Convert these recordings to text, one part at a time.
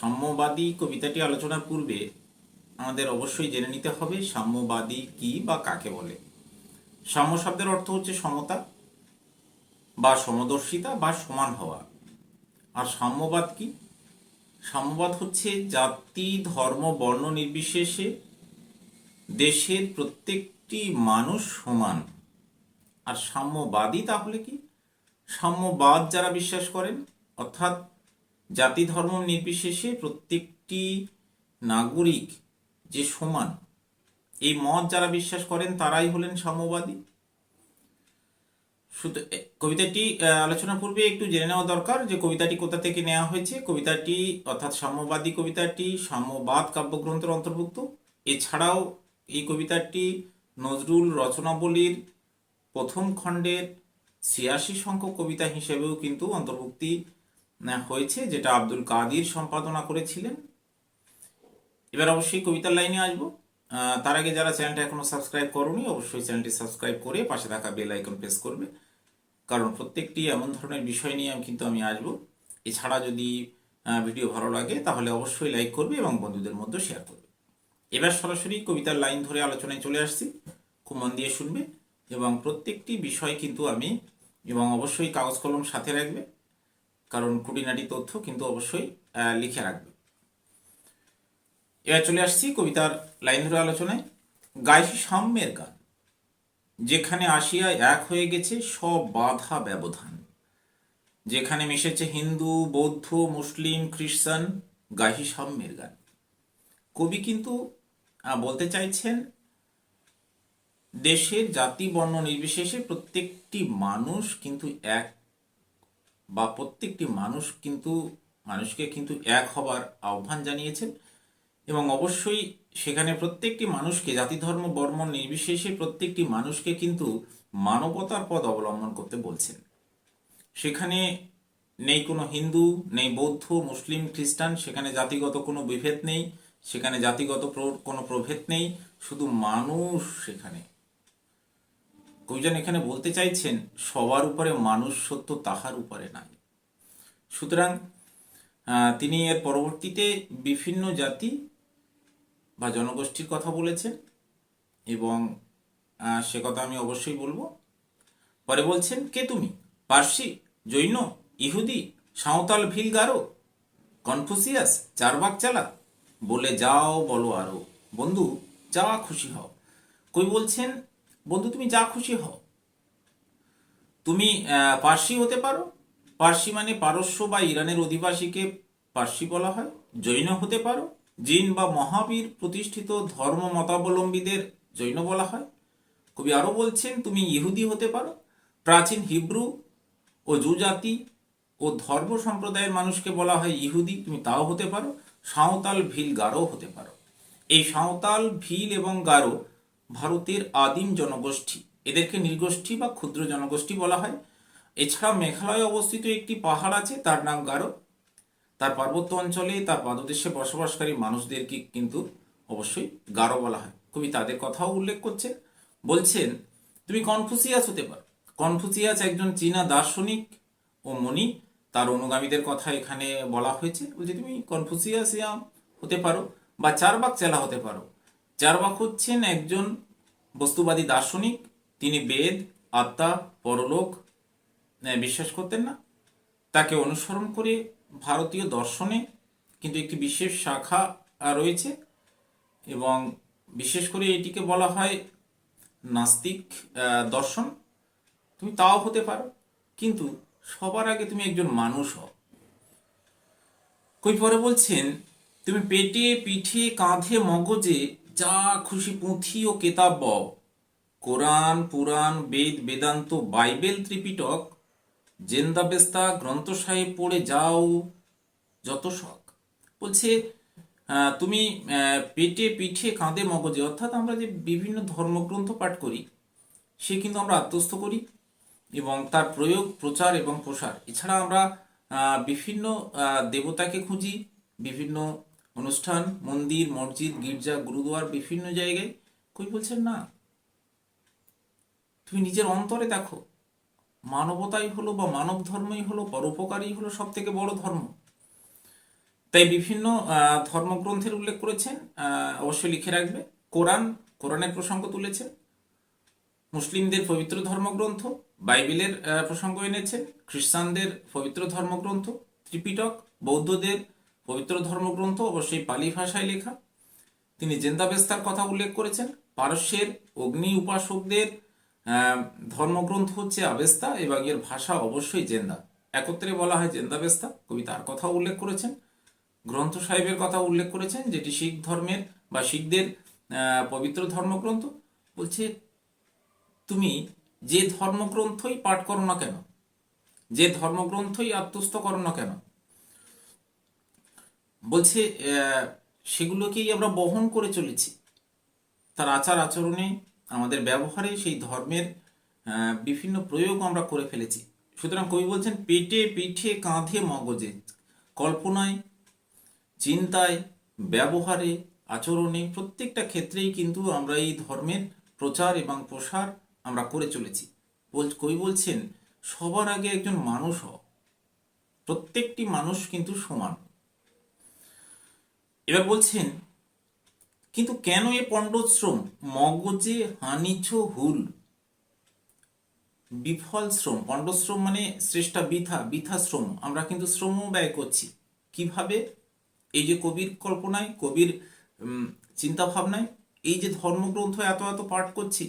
সাম্যবাদী কবিতাটি আলোচনার পূর্বে আমাদের অবশ্যই জেনে নিতে হবে সাম্যবাদী কি বা কাকে বলে। সাম্য শব্দের অর্থ হচ্ছে সমতা বা সমদর্শিতা বা সমান হওয়া। আর সাম্যবাদ কি? সাম্যবাদ হচ্ছে জাতি, ধর্ম, বর্ণ নির্বিশেষে দেশের প্রত্যেকটি মানুষ সমান। আর সাম্যবাদী তাহলে কি? সাম্যবাদ যারা বিশ্বাস করেন, অর্থাৎ জাতি ধর্ম নির্বিশেষে প্রত্যেকটি নাগরিক যে সমান এই মত যারা বিশ্বাস করেন তারাই হলেন সাম্যবাদী। শুধু কবিতাটি আহ, আলোচনার পূর্বে একটু জেনে নেওয়া দরকার যে কবিতাটি কোথা থেকে নেওয়া হয়েছে। কবিতাটি অর্থাৎ সাম্যবাদী কবিতাটি সাম্যবাদ কাব্যগ্রন্থের অন্তর্ভুক্ত। এছাড়াও এই কবিতাটি নজরুল রচনাবলীর প্রথম খণ্ডের ছিয়াশি সংখ্যক কবিতা হিসেবেও কিন্তু অন্তর্ভুক্তি হয়েছে, যেটা আব্দুল কাদির সম্পাদনা করেছিলেন। এবার অবশ্যই কবিতার লাইনে আসব। তার আগে যারা চ্যানেলটা এখনও সাবস্ক্রাইব করোনি, অবশ্যই চ্যানেলটি সাবস্ক্রাইব করে পাশে থাকা বেল আইকন প্রেস করবে। কারণ প্রত্যেকটি এমন ধরনের বিষয় নিয়ে কিন্তু আমি আসব। এছাড়া যদি ভিডিও ভালো লাগে, তাহলে অবশ্যই লাইক করবে এবং বন্ধুদের মধ্যে শেয়ার করবে। এবার সরাসরি কবিতার লাইন ধরে আলোচনায় চলে আসছি। খুব মন দিয়ে শুনবে এবং প্রত্যেকটি বিষয় কিন্তু আমি এবং অবশ্যই কাগজ কলম সাথে রাখবে। কারণ খুঁটিনাটি তথ্য কিন্তু অবশ্যই লিখে রাখবে। এবার চলে আসছি কবিতার লাইন ধরে আলোচনায়। গাইছি সাম্যের গান, যেখানে আসিয়া এক হয়ে গেছে সব বাধা ব্যবধান। যেখানে মিশেছে হিন্দু, বৌদ্ধ, মুসলিম, খ্রিস্টান গাহি সাম্যের গান। কবি কিন্তু বলতে চাইছেন, দেশের জাতি বর্ণ নির্বিশেষে প্রত্যেকটি মানুষ কিন্তু এক বা প্রত্যেকটি মানুষ কিন্তু, মানুষকে কিন্তু এক হবার আহ্বান জানিয়েছেন এবং অবশ্যই সেখানে প্রত্যেকটি মানুষকে, জাতি, ধর্ম, বর্ম নির্বিশেষে প্রত্যেকটি মানুষকে কিন্তু মানবতার পথ অবলম্বন করতে বলছেন। সেখানে নেই কোনো হিন্দু, নেই বৌদ্ধ, মুসলিম, খ্রিস্টান, সেখানে জাতিগত কোনো বিভেদ নেই, সেখানে জাতিগত কোনো প্রভেদ নেই, শুধু মানুষ সেখানে। কবিজন এখানে বলতে চাইছেন, সবার উপরে মানুষ সত্য তাহার উপরে নাই। সুতরাং তিনি এর পরবর্তীতে বিভিন্ন জাতি বা জনগোষ্ঠীর কথা বলেছেন এবং সে কথা আমি অবশ্যই বলব। পরে বলছেন, কে তুমি? পার্সি? জৈন? ইহুদি? সাঁওতাল ভিল গারো কনফুসিয়াস চারবাক চালা? বলে যাও বলো আরও। বন্ধু যা খুশি হও। কই বলছেন বন্ধু, তুমি যা খুশি হও। তুমি পার্সি হতে পারো। পার্সি মানে পারস্য বা ইরানের অধিবাসীকে পার্সি বলা হয়। জৈন হতে পারো। জিন বা মহাবীর প্রতিষ্ঠিত ধর্ম মতাবলম্বীদের জৈন বলা হয়। কবি আরও বলছেন, তুমি ইহুদি হতে পারো। প্রাচীন হিব্রু ও জুজাতি ও ধর্ম সম্প্রদায়ের মানুষকে বলা হয় ইহুদি। তুমি তাও হতে পারো। সাঁওতাল ভিল গারো হতে পারো। এই সাঁওতাল, ভিল এবং গারো ভারতের আদিম জনগোষ্ঠী। এদেরকে নৃগোষ্ঠী বা ক্ষুদ্র জনগোষ্ঠী বলা হয়। এছাড়া মেঘালয়ে অবস্থিত একটি পাহাড় আছে, তার নাম গারো। তার পার্বত্য অঞ্চলে, তার পাদদেশে বসবাসকারী মানুষদেরকে কিন্তু অবশ্যই গারো বলা হয়। কবি তাদের কথাও উল্লেখ করছেন। বলছেন, তুমি কনফুসিয়াস হতে পারো। কনফুসিয়াস একজন চীনা দার্শনিক ও মনি। তার অনুগামীদের কথা এখানে বলা হয়েছে। বলছে, তুমি কনফুসিয়াসিয়া হতে পারো বা চারবাক চেলা হতে পারো। চারবাক হচ্ছেন একজন বস্তুবাদী দার্শনিক। তিনি বেদ, আত্মা, পরলোক বিশ্বাস করতেন না। তাকে অনুসরণ করে ভারতীয় দর্শনে কিন্তু একটি বিশেষ শাখা রয়েছে এবং বিশেষ করে এটিকে বলা হয় নাস্তিক দর্শন। তুমি তাও হতে পারো, কিন্তু সবার আগে তুমি একজন মানুষ হও। কই পরে বলছেন, তুমি পেটে, পিঠে, কাঁধে, মগজে যা খুশি পুঁথি ও কেতাব বও। Quran, Purana, Veda, Vedanta, Bible Tripitaka, Zendavesta Granth Sahib পড়ে যাও, যত শখ। বলছে তুমি পেটে পিঠে কাঁধে মগজে। অর্থাৎ আমরা যে বিভিন্ন ধর্মগ্রন্থ পাঠ করি, সে কিন্তু আমরা আত্মস্থ করি এবং তার প্রয়োগ, প্রচার এবং প্রসার। এছাড়া আমরা বিভিন্ন দেবতাকে খুঁজি, বিভিন্ন অনুষ্ঠান, মন্দির, মসজিদ, গির্জা, গুরুদুয়ার বিভিন্ন জায়গায়? কই বলছেন না? তুমি নিজের অন্তরে দেখো। মানবতাই হলো বা মানব ধর্মই হলো, পরোপকারই হলো সব থেকে বড় ধর্ম। তাই বিভিন্ন ধর্মগ্রন্থের উল্লেখ করেছেন অবশ্যই লিখে রাখবে। কোরআন, কোরআনের প্রসঙ্গ তুলেছেন। মুসলিমদের পবিত্র ধর্মগ্রন্থ, বাইবেলের প্রসঙ্গ এনেছেন। খ্রিস্টানদের পবিত্র ধর্মগ্রন্থ, ত্রিপিটক, বৌদ্ধদের পবিত্র ধর্মগ্রন্থ অবশ্যই পালি ভাষায় লেখা। তিনি জেন্দাবেস্তার কথা উল্লেখ করেছেন। পারস্যের অগ্নি উপাসকদের ধর্মগ্রন্থ হচ্ছে আবেস্তা এবং এর ভাষা অবশ্যই জেন্দা। একত্রে বলা হয় জেন্দাবেস্তা কবি তার কথা উল্লেখ করেছেন। গ্রন্থ সাহেবের কথা উল্লেখ করেছেন, যেটি শিখ ধর্মের বা শিখদের পবিত্র ধর্মগ্রন্থ। বলছে, তুমি যে ধর্মগ্রন্থই পাঠ করো না কেন, যে ধর্মগ্রন্থই আত্মস্থ করো না কেন বলছে সেগুলোকেই আমরা বহন করে চলেছি। তার আচার আচরণে, আমাদের ব্যবহারে সেই ধর্মের বিভিন্ন প্রয়োগ আমরা করে ফেলেছি। সুতরাং কবি বলছেন, পেটে পিঠে কাঁধে মগজে, কল্পনায়, চিন্তায়, ব্যবহারে, আচরণে প্রত্যেকটা ক্ষেত্রেই কিন্তু আমরা এই ধর্মের প্রচার এবং প্রসার আমরা করে চলেছি। বল, কবি বলছেন, সবার আগে একজন মানুষ হ প্রত্যেকটি মানুষ কিন্তু সমান। এবার বলছেন, কিন্তু কেন এ পণ্ডশ্রম? মগজে হানিছ হুল। বিফল শ্রম, পণ্ডশ্রম মানে শ্রেষ্ঠা বৃথা বৃথা শ্রম। আমরা কিন্তু শ্রম ব্যয় করছি। কীভাবে? এই যে কবির কল্পনায়, কবির চিন্তা ভাবনায় এই যে ধর্মগ্রন্থ এত এত পাঠ করছি।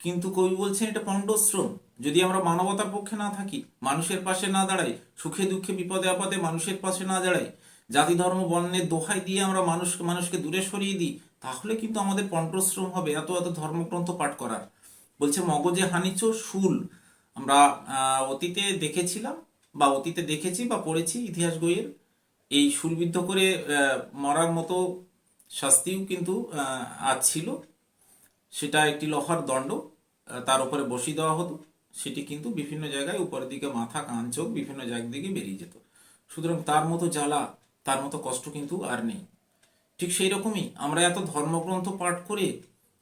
কিন্তু কবি বলছেন, এটা পণ্ডশ্রম। যদি আমরা মানবতার পক্ষে না থাকি, মানুষের পাশে না দাঁড়াই, সুখে দুঃখে বিপদে আপদে মানুষের পাশে না দাঁড়াই জাতি ধর্ম বর্ণের দোহাই দিয়ে আমরা মানুষ, মানুষকে দূরে সরিয়ে দিই, তাহলে কিন্তু আমাদের পণ্ডশ্রম হবে এত এত ধর্মগ্রন্থ পাঠ করার। বলছে, মগজে হানিচ শুল আমরা অতীতে দেখেছিলাম বা অতীতে দেখেছি বা পড়েছি ইতিহাস বইয়ের, এই শুলবিদ্ধ করে মরার মতো শাস্তিও কিন্তু আজ ছিল। সেটা একটি লোহার দণ্ড তার উপরে বসিয়ে দেওয়া হতো। সেটি কিন্তু বিভিন্ন জায়গায় উপরের দিকে মাথা, কান, চোখ বিভিন্ন জায়গা দিকে বেরিয়ে যেত। সুতরাং তার মতো জ্বালা তার মতো কষ্ট কিন্তু আর নেই। ঠিক সেই রকমই আমরা এত ধর্মগ্রন্থ পাঠ করে,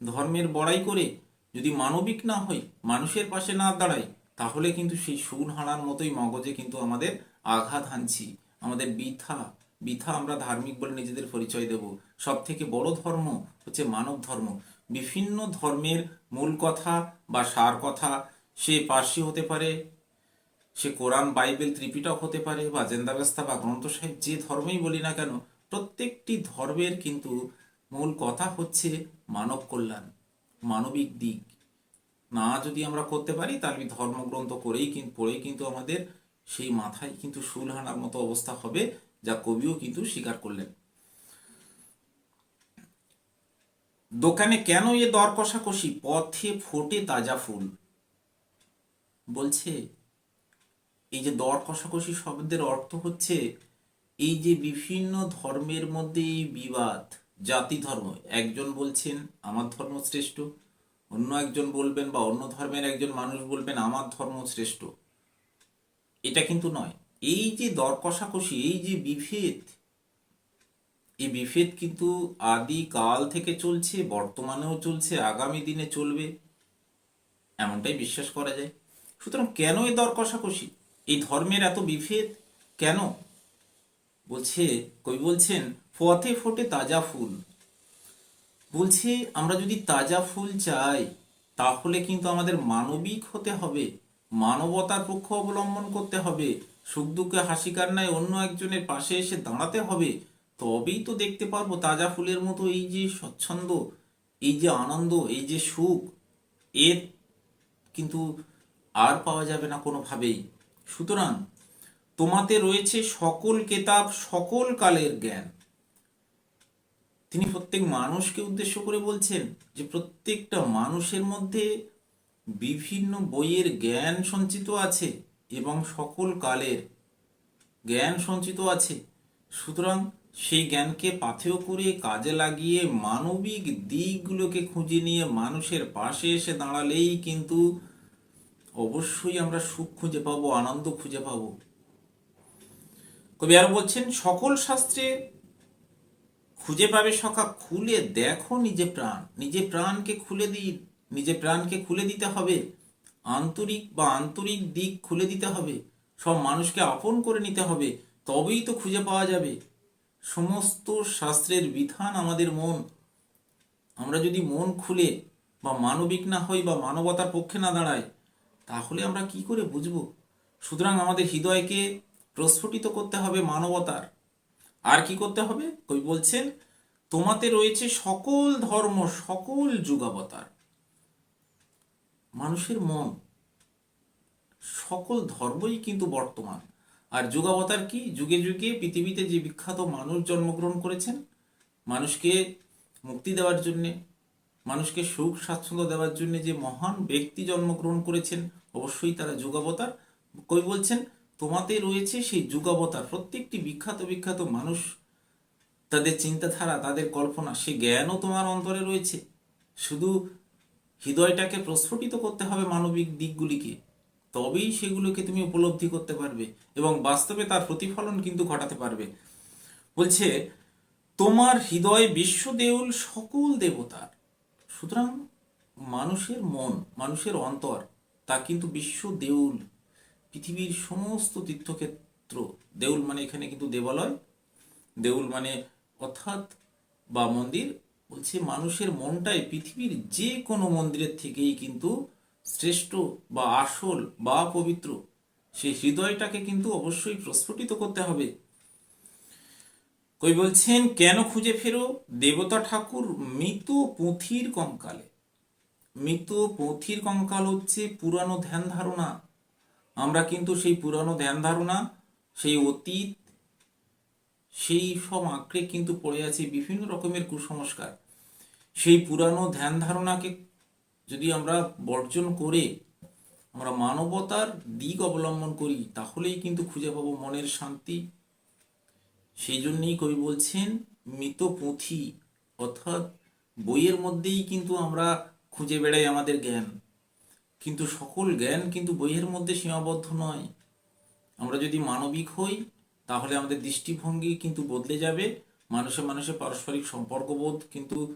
ধর্মের বড়াই করে যদি মানবিক না হই, মানুষের পাশে না দাঁড়াই, তাহলে কিন্তু সেই সুর হানার মতোই মগজে কিন্তু আমাদের আঘাত হানছি, আমাদের বৃথা বৃথা আমরা ধার্মিক বলে নিজেদের পরিচয় দেব। সব থেকে বড় ধর্ম হচ্ছে মানব ধর্ম। বিভিন্ন ধর্মের মূল কথা বা সার কথা সে পার্সি হতে পারে সে কোরআন, বাইবেল, ত্রিপিটক হতে পারে বা জেন্দাবেস্তা বা গ্রন্থ সাহেব যে ধর্মই বলি না কেন, প্রত্যেকটি ধর্মের কিন্তু মূল কথা হচ্ছে মানব কল্যাণ, মানবিক দিক। না যদি আমরা করতে পারি, তাহলে ধর্মগ্রন্থ করেই কিন্তু পড়েই কিন্তু আমাদের সেই মাথায় কিন্তু শুল হানার মতো অবস্থা হবে, যা কবিও কিন্তু স্বীকার করলেন। দোকানে কেন এ দর কষাকষি পথে ফোটে তাজা ফুল। বলছে এই যে দর কষাকষি শব্দের অর্থ হচ্ছে এই যে বিভিন্ন ধর্মের মধ্যে এই বিবাদ, জাতি ধর্ম, একজন বলছেন, আমার ধর্ম শ্রেষ্ঠ অন্য একজন বলবেন, বা অন্য ধর্মের একজন মানুষ বলবেন, আমার ধর্ম শ্রেষ্ঠ এটা কিন্তু নয়। এই যে দর কষাকষি, এই যে বিভেদ, এই বিভেদ কিন্তু আদি কাল থেকে চলছে, বর্তমানেও চলছে, আগামী দিনে চলবে, এমনটাই বিশ্বাস করা যায়। সুতরাং কেন এই দর কষাকষি? এই ধর্মের এত বিভেদ কেন? বলছে, কবি বলছেন পথে ফোটে তাজা ফুল। বলছে, আমরা যদি তাজা ফুল চাই, তাহলে কিন্তু আমাদের মানবিক হতে হবে, মানবতার পক্ষ অবলম্বন করতে হবে, সুখ দুঃখে হাসি কান্নায় অন্য একজনের পাশে এসে দাঁড়াতে হবে, তবেই তো দেখতে পারব তাজা ফুলের মতো এই যে স্বচ্ছন্দ, এই যে আনন্দ, এই যে সুখ, এর কিন্তু আর পাওয়া যাবে না কোনোভাবেই। সুতরাং তোমাতে রয়েছে সকল কেতাব, সকল কালের জ্ঞান। তিনি প্রত্যেক মানুষকে উদ্দেশ্য করে বলছেন যে প্রত্যেকটা মানুষের মধ্যে বিভিন্ন বইয়ের জ্ঞান সঞ্চিত আছে এবং সকল কালের জ্ঞান সঞ্চিত আছে। সুতরাং সেই জ্ঞানকে পাথেয় করে কাজে লাগিয়ে মানবিক দিকগুলোকে খুঁজে নিয়ে মানুষের পাশে এসে দাঁড়ালেই কিন্তু অবশ্যই আমরা সুখ খুঁজে পাবো, আনন্দ খুঁজে পাবো। কবি আরও বলছেন, সকল শাস্ত্রে খুঁজে পাবে সখা খুলে দেখো নিজে প্রাণ। নিজে প্রাণকে খুলে দিই নিজে প্রাণকে খুলে দিতে হবে। আন্তরিক বা আন্তরিক দিক খুলে দিতে হবে। সব মানুষকে আপন করে নিতে হবে, তবেই তো খুঁজে পাওয়া যাবে। সমস্ত শাস্ত্রের বিধান আমাদের মন। আমরা যদি মন খুলে বা মানবিক না হই বা মানবতার পক্ষে না দাঁড়াই তাহলে আমরা কি করে বুঝব? সুতরাং আমাদের হৃদয়কে প্রস্ফুটিত করতে হবে মানবতার। আর কি করতে হবে? কবি বলছেন, তোমাতে রয়েছে সকল ধর্ম, সকল যুগাবতার। মানুষের মন, সকল ধর্মই কিন্তু বর্তমান। আর যুগাবতার কি? যুগে যুগে পৃথিবীতে যে বিখ্যাত মানুষ জন্মগ্রহণ করেছেন, মানুষকে মুক্তি দেওয়ার জন্যে মানুষকে সুখ, স্বাচ্ছন্দ্য দেওয়ার জন্য যে মহান ব্যক্তি জন্মগ্রহণ করেছেন, অবশ্যই তারা যুগাবতার। কই বলছেন, তোমাতে রয়েছে সেই যুগাবতার। প্রত্যেকটি বিখ্যাত বিখ্যাত মানুষ, তাদের চিন্তাধারা, তাদের কল্পনা, সে জ্ঞানও তোমার অন্তরে রয়েছে। শুধু হৃদয়টাকে প্রস্ফুটিত করতে হবে মানবিক দিকগুলিকে। তবেই সেগুলোকে তুমি উপলব্ধি করতে পারবে এবং বাস্তবে তার প্রতিফলন কিন্তু ঘটাতে পারবে। বলছে, তোমার হৃদয় বিশ্বদেউল সকল দেবতার সুতরাং মানুষের মন, মানুষের অন্তর, তা কিন্তু বিশ্ব দেউল, পৃথিবীর সমস্ত তীর্থক্ষেত্র। দেউল মানে এখানে কিন্তু দেবালয়। দেউল মানে অর্থাৎ বা মন্দির বলছে মানুষের মনটাই পৃথিবীর যে কোনো মন্দিরের থেকেই কিন্তু শ্রেষ্ঠ বা আসল বা পবিত্র। সেই হৃদয়টাকে কিন্তু অবশ্যই প্রস্ফুটিত করতে হবে। কই বলছেন, কেন খুঁজে ফেরো দেবতা ঠাকুর মৃত পুঁথির কঙ্কালে? মৃত পুঁথির কঙ্কাল হচ্ছে পুরানো ধ্যান ধারণা। আমরা কিন্তু সেই পুরানো ধ্যান ধারণা, সেই অতীত, সেই সব আঁকড়ে কিন্তু পড়ে আছে বিভিন্ন রকমের কুসংস্কার। সেই পুরানো ধ্যান ধারণাকে যদি আমরা বর্জন করে আমরা মানবতার দিক অবলম্বন করি, তাহলেই কিন্তু খুঁজে পাবো মনের শান্তি সেই জন্যই কবি বলছেন, মৃত পুঁথি অর্থাৎ বইয়ের মধ্যেই কিন্তু আমরা খুঁজে বেড়াই আমাদের জ্ঞান। কিন্তু সকল জ্ঞান কিন্তু বইয়ের মধ্যে সীমাবদ্ধ নয়। আমরা যদি মানবিক হই, তাহলে আমাদের দৃষ্টিভঙ্গি কিন্তু বদলে যাবে, মানুষে মানুষে পারস্পরিক সম্পর্কবোধ কিন্তু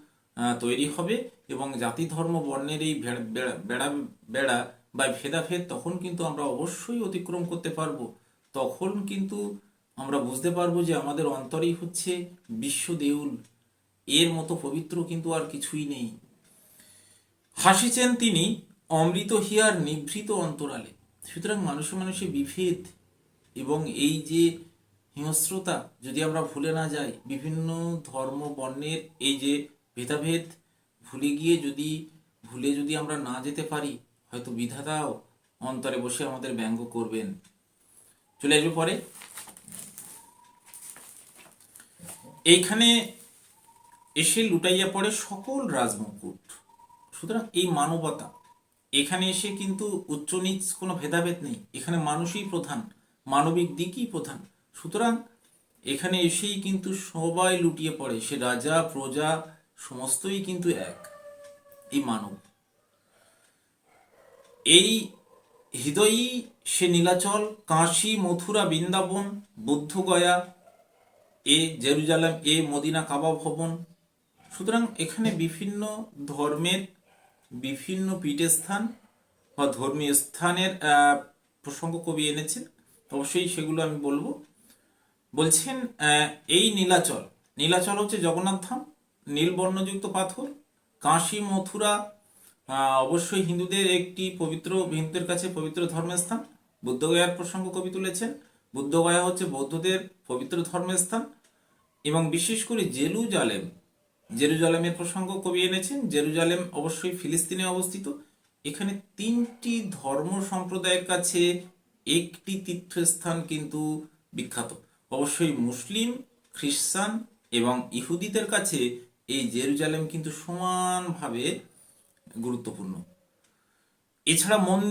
তৈরি হবে এবং জাতি, ধর্ম, বর্ণের এই বেড়া- বেড়া বেড়া বা ভেদাভেদ তখন কিন্তু আমরা অবশ্যই অতিক্রম করতে পারব। তখন কিন্তু আমরা বুঝতে পারব যে আমাদের অন্তরেই হচ্ছে বিশ্ব দেউল এর মতো পবিত্র কিন্তু আর কিছুই নেই। হাসিছেন তিনি অমৃত হিয়ার নিভৃত অন্তরালে। সুতরাং মানুষে মানুষে বিভেদ এবং এই যে হিংস্রতা, যদি আমরা ভুলে না যাই, বিভিন্ন ধর্ম, বর্ণের এই যে ভেদাভেদ, ভুলে গিয়ে যদি, ভুলে যদি আমরা না যেতে পারি, হয়তো বিধাতাও অন্তরে বসে আমাদের ব্যঙ্গ করবেন। চলে আসবে পরে। এইখানে এসে লুটাইয়া পড়ে সকল রাজমুকুট। সুতরাং এই মানবতা, এখানে এসে কিন্তু উচ্চ নিচ কোনো ভেদাভেদ নেই। এখানে মানুষই প্রধান, মানবিক দিকই প্রধান। সুতরাং এখানে এসেই কিন্তু সবাই লুটিয়ে পড়ে। সে রাজা, প্রজা, সমস্তই কিন্তু এক। এই মানব। এই হৃদয়ই সে নীলাচল কাশী মথুরা, বৃন্দাবন, বুদ্ধগয়া এ জেরুজালেম, এ মদিনা কাবা ভবন। সুতরাং এখানে বিভিন্ন ধর্মের বিভিন্ন পীঠস্থান বা ধর্মীয় স্থানের প্রসঙ্গ কবি এনেছেন। অবশ্যই সেগুলো আমি বলব। বলছেন এই নীলাচল নীলাচল হচ্ছে জগন্নাথ ধাম নীল বর্ণযুক্ত পাথর, কাশী, মথুরা অবশ্যই হিন্দুদের একটি পবিত্র হিন্দুদের কাছে পবিত্র ধর্মের স্থান বুদ্ধগয়ার প্রসঙ্গ কবি তুলেছেন। বুদ্ধগয়া হচ্ছে বৌদ্ধদের পবিত্র ধর্মের স্থান এবং বিশেষ করে জেরুজালেম। জেরুজালেমের প্রসঙ্গ কবি এনেছেন। জেরুজালেম অবশ্যই ফিলিস্তিনে অবস্থিত। এখানে তিনটি ধর্ম সম্প্রদায়ের কাছে একটি তীর্থস্থান কিন্তু বিখ্যাত। অবশ্যই মুসলিম, খ্রিস্টান এবং ইহুদিদের কাছে এই জেরুজালেম কিন্তু সমানভাবে গুরুত্বপূর্ণ। এছাড়া মন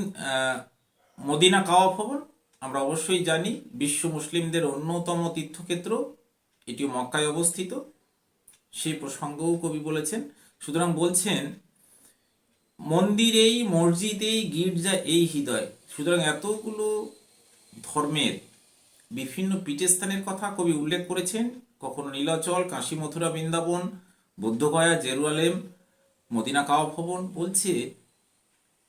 মদিনা কাওয়া ভবন, আমরা অবশ্যই জানি, বিশ্ব মুসলিমদের অন্যতম তীর্থক্ষেত্র। এটি মক্কায় অবস্থিত। সেই প্রসঙ্গও কবি বলেছেন। সুতরাং বলছেন, মন্দিরেই, মসজিদেই গির্জা এই হৃদয়। সুতরাং এতগুলো ধর্মের বিভিন্ন পীঠস্থানের কথা কবি উল্লেখ করেছেন। কখনো Nilachal Kashi Mathura Vrindavan, Bodhgaya, Jerusalem, Medina Kaaba ভবন বলছে,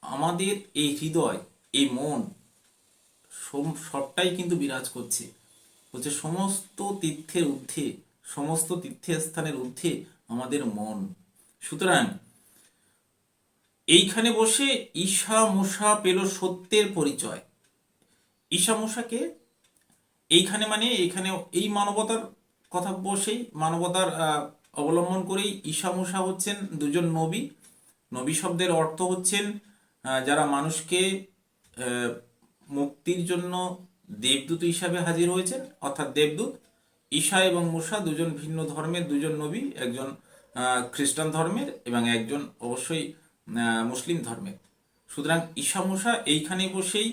আমাদের এই হৃদয়, এই মন সবটাই কিন্তু বিরাজ করছে। বলছে, সমস্ত তীর্থের ঊর্ধ্বে, সমস্ত তীর্থস্থানের ঊর্ধ্বে আমাদের মন। সুতরাং এইখানে বসে ঈশা মূষা পেল সত্যের পরিচয়। ঈশা মূষাকে এইখানে মানে এইখানে এই মানবতার কথা বসেই মানবতার অবলম্বন করেই ঈশা মূষা হচ্ছেন দুজন নবী। নবী শব্দের অর্থ হচ্ছেন যারা মানুষকে মুক্তির জন্য দেবদূত হিসাবে হাজির হয়েছেন, অর্থাৎ দেবদূত, ঈশা এবং মূষা দুজন ভিন্ন ধর্মের, দুজন নবী, একজন খ্রিস্টান ধর্মের এবং একজন অবশ্যই মুসলিম ধর্মের। সুতরাং ঈশা মূষা এইখানে বসেই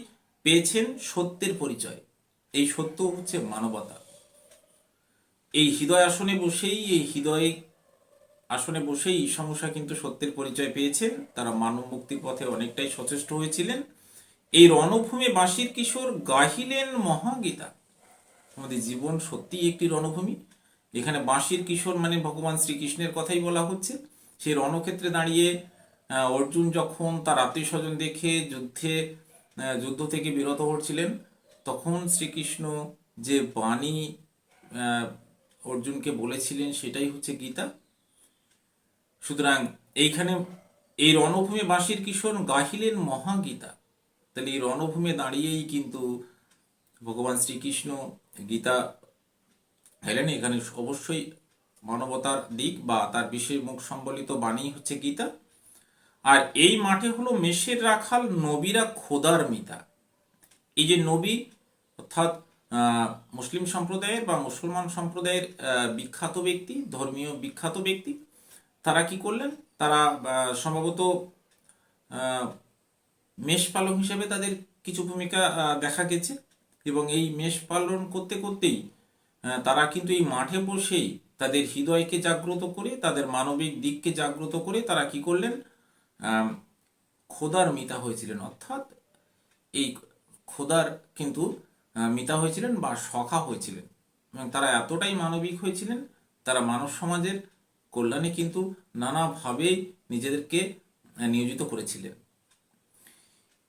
পেয়েছেন সত্যের পরিচয়। এই সত্য হচ্ছে মানবতা। এই হৃদয় আসনে বসেই, এই হৃদয় আসনে বসেই ঈশা মূষা কিন্তু সত্যের পরিচয় পেয়েছেন। তারা মানব মুক্তির পথে অনেকটাই সচেষ্ট হয়েছিলেন। এই রণভূমি বাঁশির কিশোর গাহিলেন মহাগীতা। আমাদের জীবন সত্যিই একটি রণভূমি। এখানে বাঁশির কিশোর মানে ভগবান শ্রীকৃষ্ণের কথাই বলা হচ্ছে। সেই রণক্ষেত্রে দাঁড়িয়ে অর্জুন যখন তার আত্মীয় স্বজন দেখে যুদ্ধে যুদ্ধ থেকে বিরত হচ্ছিলেন, তখন শ্রীকৃষ্ণ যে বাণী অর্জুনকে বলেছিলেন সেটাই হচ্ছে গীতা। সুতরাং এইখানে এই রণভূমি বাঁশির কিশোর গাহিলেন মহাগীতা। তাহলে এই রণভূমে দাঁড়িয়েই কিন্তু ভগবান শ্রীকৃষ্ণ গীতা এলেন এখানে অবশ্যই মানবতার দিক বা তার বিশেষ মুখ সম্বলিত বাণী হচ্ছে গীতা। আর এই মাঠে হলো মেষের রাখাল, নবীরা খোদার মিতা। এই যে নবী, অর্থাৎ মুসলিম সম্প্রদায়ের বা মুসলমান সম্প্রদায়ের বিখ্যাত ব্যক্তি, ধর্মীয় বিখ্যাত ব্যক্তি, তারা কি করলেন? তারা সম্ভবত মেষ পালক হিসেবে তাদের কিছু ভূমিকা দেখা গেছে এবং এই মেষ পালন করতে করতেই তারা কিন্তু এই মাঠে বসেই তাদের হৃদয়কে জাগ্রত করে, তাদের মানবিক দিককে জাগ্রত করে তারা কি করলেন? খোদার মিতা হয়েছিলেন। অর্থাৎ এই খোদার কিন্তু মিতা হয়েছিলেন বা সখা হয়েছিলেন। এবং তারা এতটাই মানবিক হয়েছিলেন, তারা মানব সমাজের কল্যাণে কিন্তু নানাভাবে নিজেদেরকে নিয়োজিত করেছিলেন।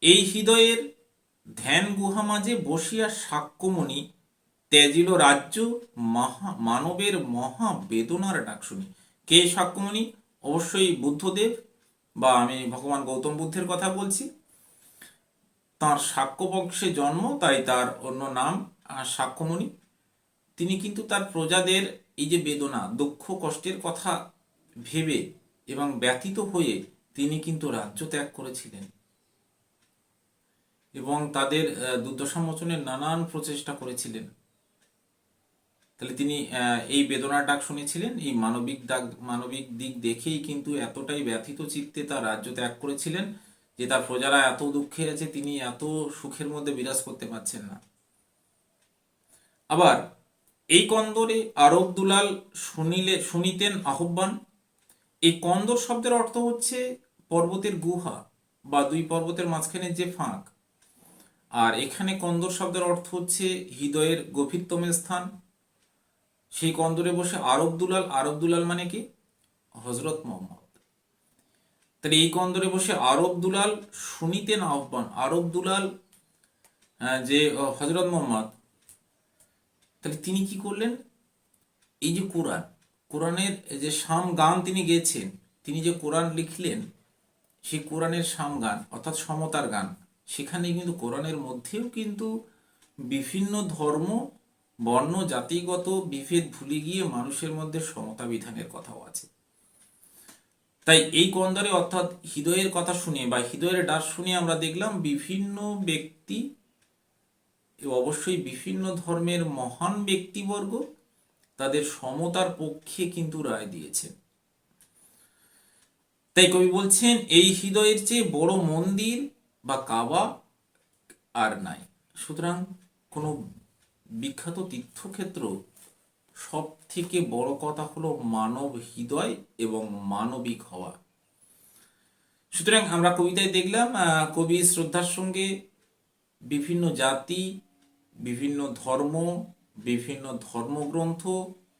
এই হৃদয়ের ধ্যান গুহা মাঝে বসিয়া সাক্ষ্যমণি ত্যাজিল রাজ্য মহা মানবের মহা বেদনার ডাক শুনি। কে সাক্ষ্যমণি? অবশ্যই বুদ্ধদেব বা আমি ভগবান গৌতম বুদ্ধের কথা বলছি। তার সাক্ষ্য বংশে জন্ম, তাই তার অন্য নাম সাক্ষ্যমণি। তিনি কিন্তু তার প্রজাদের এই যে বেদনা, দুঃখ, কষ্টের কথা ভেবে এবং ব্যথিত হয়ে তিনি কিন্তু রাজ্য ত্যাগ করেছিলেন। এবং তাদের দুর্দশা মোচনের নানান প্রচেষ্টা করেছিলেন। তাহলে তিনি এই বেদনার ডাক শুনেছিলেন, এই মানবিক ডাক, মানবিক দিক দেখেই কিন্তু এতটাই ব্যথিত চিত্তে তার রাজ্য ত্যাগ করেছিলেন যে তার প্রজারা এত দুঃখে আছে, তিনি এত সুখের মধ্যে বিরাজ করতে পারছেন না। আবার এই কন্দরে আরব দুলাল শুনিলে, শুনিতেন আহ্বান, এই কন্দর শব্দের অর্থ হচ্ছে পর্বতের গুহা বা দুই পর্বতের মাঝখানে যে ফাঁক। আর এখানে কন্দর শব্দের অর্থ হচ্ছে হৃদয়ের গভীরতম স্থান। সেই কন্দরে বসে আরব দুলাল আরব দুলাল মানে কি? হজরত মোহাম্মদ। তাহলে এই কন্দরে বসে আরব দুলাল শুনিতেন আহ্বান, আরব দুলাল যে হজরত মোহাম্মদ, তাহলে তিনি কি করলেন? এই যে কোরআন, কোরআনের যে সাম গান তিনি গেয়েছেন, তিনি যে কোরআন লিখলেন, সেই কোরআনের সাম গান, অর্থাৎ সমতার গান সেখানে কিন্তু কোরআনের মধ্যেও কিন্তু বিভিন্ন ধর্ম, বর্ণ, জাতিগত বিভেদ ভুলে গিয়ে মানুষের মধ্যে সমতা বিধানের কথাও আছে। তাই এই কন্দরে অর্থাৎ হৃদয়ের কথা শুনে বা হৃদয়ের ডাক শুনে আমরা দেখলাম বিভিন্ন ব্যক্তি অবশ্যই বিভিন্ন ধর্মের মহান ব্যক্তিবর্গ, তাদের সমতার পক্ষে কিন্তু রায় দিয়েছেন। তাই কবি বলছেন, এই হৃদয়ের চেয়ে বড় মন্দির বা কাবা আর নাই। সুতরাং কোনো বিখ্যাত তীর্থক্ষেত্র সব থেকে বড় কথা হলো মানব হৃদয় এবং মানবিক হওয়া। সুতরাং আমরা কবিতায় দেখলাম কবি শ্রদ্ধার সঙ্গে বিভিন্ন জাতি, বিভিন্ন ধর্ম, বিভিন্ন ধর্মগ্রন্থ,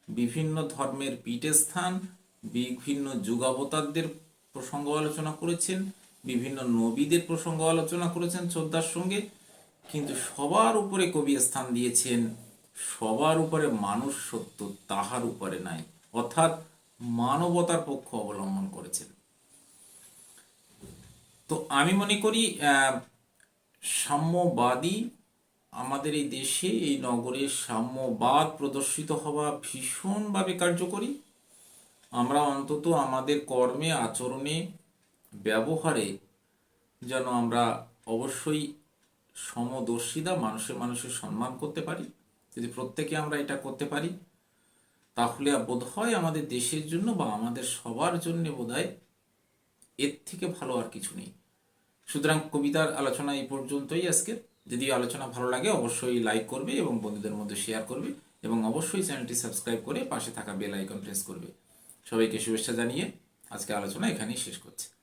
বিভিন্ন ধর্মের পীঠস্থান, বিভিন্ন যুগাবতারদের প্রসঙ্গ আলোচনা করেছেন। বিভিন্ন নবীদের প্রসঙ্গ আলোচনা করেছেন শ্রদ্ধার সঙ্গে, কিন্তু সবার উপরে কবি স্থান দিয়েছেন, সবার উপরে মানুষ সত্য তাহার উপরে নাই, অর্থাৎ মানবতার পক্ষ অবলম্বন করেছেন। তো আমি মনে করি সাম্যবাদী আমাদের এই দেশে, এই নগরে সাম্যবাদ প্রদর্শিত হওয়া ভীষণভাবে কার্যকরী। আমরা অন্তত আমাদের কর্মে, আচরণে ব্যবহারে যেন আমরা অবশ্যই সমদর্শিতা মানুষের মানুষের সম্মান করতে পারি। যদি প্রত্যেকে আমরা এটা করতে পারি, তাহলে বোধ হয় আমাদের দেশের জন্য বা আমাদের সবার জন্য বোধহয় এর থেকে ভালো আর কিছু নেই। সুতরাং কবিতার আলোচনা এই পর্যন্তই আজকে। যদি আলোচনা ভালো লাগে, অবশ্যই লাইক করবে এবং বন্ধুদের মধ্যে শেয়ার করবে এবং অবশ্যই চ্যানেলটি সাবস্ক্রাইব করে পাশে থাকা বেল আইকন প্রেস করবে। সবাইকে শুভেচ্ছা জানিয়ে আজকে আলোচনা এখানেই শেষ করছি।